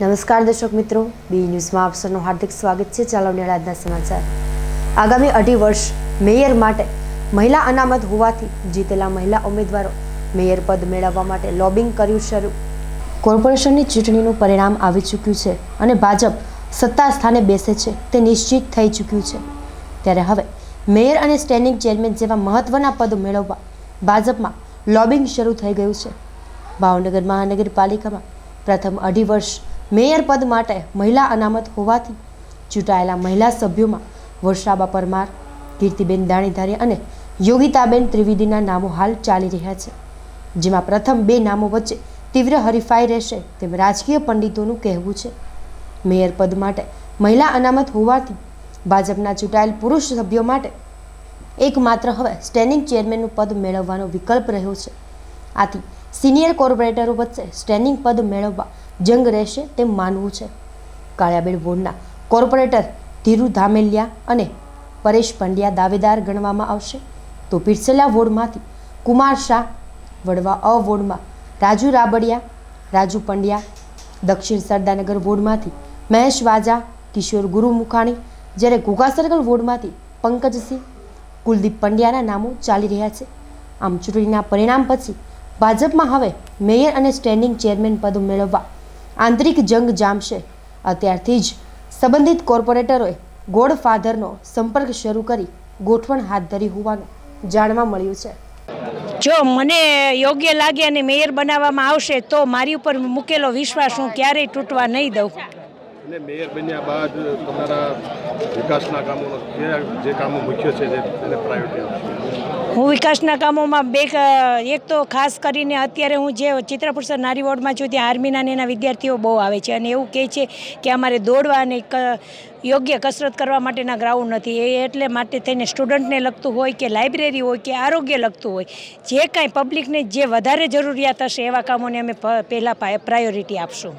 નમસ્કાર દર્શક મિત્રો, બી ન્યૂઝમાં આપ સૌનું હાર્દિક સ્વાગત છે. ચાલો આજના સમાચાર. આગામી અઢી વર્ષ મેયર માટે મહિલા અનામત હોવાથી જીતેલા મહિલા ઉમેદવારો મેયર પદ મેળવવા માટે લોબિંગ કર્યું શરૂ. કોર્પોરેશનની ચૂંટણીનું પરિણામ આવી ચૂક્યું છે અને ભાજપ સત્તા સ્થાને બેસે છે, તે નિશ્ચિત થઈ ચૂક્યું છે. ત્યારે હવે મેયર અને સ્ટેન્ડિંગ ચેરમેન જેવા મહત્વના પદ મેળવવા ભાજપમાં લોબિંગ શરૂ થઈ ગયું છે. ભાવનગર મહાનગરપાલિકામાં પ્રથમ અઢી વર્ષ મેયર પદ માટે મહિલા અનામત હોવાથી ચૂંટાયેલા મહિલા સભ્યોમાં વર્ષાબા પરમાર, કીર્તિબેન દાણીધારી અને યોગિતાબેન ત્રિવેદીના નામો હાલ ચાલી રહ્યા છે, જેમાં પ્રથમ બે નામો વચ્ચે તીવ્ર હરીફાઈ રહેશે તેમ રાજકીય પંડિતોનું કહેવું છે. મેયર પદ માટે મહિલા અનામત હોવાથી ભાજપના ચૂંટાયેલ પુરુષ સભ્યો માટે એકમાત્ર હવે સ્ટેન્ડિંગ ચેરમેનનું પદ મેળવવાનો વિકલ્પ રહ્યો છે. આથી સિનિયર કોર્પોરેટરો વચ્ચે સ્ટેન્ડિંગ પદ મેળવવા જંગ રહેશે તેમ માનવું છે. કાળિયાબેડ વોર્ડના કોર્પોરેટર ધીરુ ધામેલિયા અને પરેશ પંડ્યા દાવેદાર ગણવામાં આવશે. તો પીરસેલા વોર્ડમાંથી કુમાર શાહ વડવા અ વોર્ડમાં રાજુ રાબડિયા, રાજુ પંડ્યા, દક્ષિણ સરદારનગર વોર્ડમાંથી મહેશ વાજા, કિશોર ગુરુમુખાણી, જ્યારે ઘોઘા સર્કલ વોર્ડમાંથી પંકજસિંહ, કુલદીપ પંડ્યાના નામો ચાલી રહ્યા છે. આમ ચૂંટણીના પરિણામ પછી ભાજપમાં હવે મેયર અને સ્ટેન્ડિંગ ચેરમેન પદ મેળવવા આંતરિક જંગ જામશે. અત્યારથી જ સંબંધિત કોર્પોરેટરોએ ગોડફાધરનો સંપર્ક શરૂ કરી ગોઠવણ હાથ ધરી હોવાનું જાણવા મળ્યું છે. જો મને યોગ્ય લાગે અને મેયર બનાવવામાં આવશે, તો મારી ઉપર મૂકેલો વિશ્વાસ હું ક્યારેય તૂટવા નહીં દઉં. અને મેયર બન્યા બાદ તમારા વિકાસના કામોનો જે કામો મુખ્ય છે એને પ્રાયોરિટી હું વિકાસના કામોમાં બે એક તો ખાસ કરીને અત્યારે હું જે ચિત્રપુરસર નારી વોર્ડમાં છું, ત્યાં આર્મીના ને એના વિદ્યાર્થીઓ બહુ આવે છે. અને એવું કહે છે કે અમારે દોડવા અને યોગ્ય કસરત કરવા માટેના ગ્રાઉન્ડ નથી. એ એટલે માટે થઈને સ્ટુડન્ટને લગતું હોય કે લાઇબ્રેરી હોય કે આરોગ્ય લગતું હોય, જે કાંઈ પબ્લિકને જે વધારે જરૂરિયાત હશે એવા કામોને અમે પહેલાં પ્રાયોરિટી આપશું.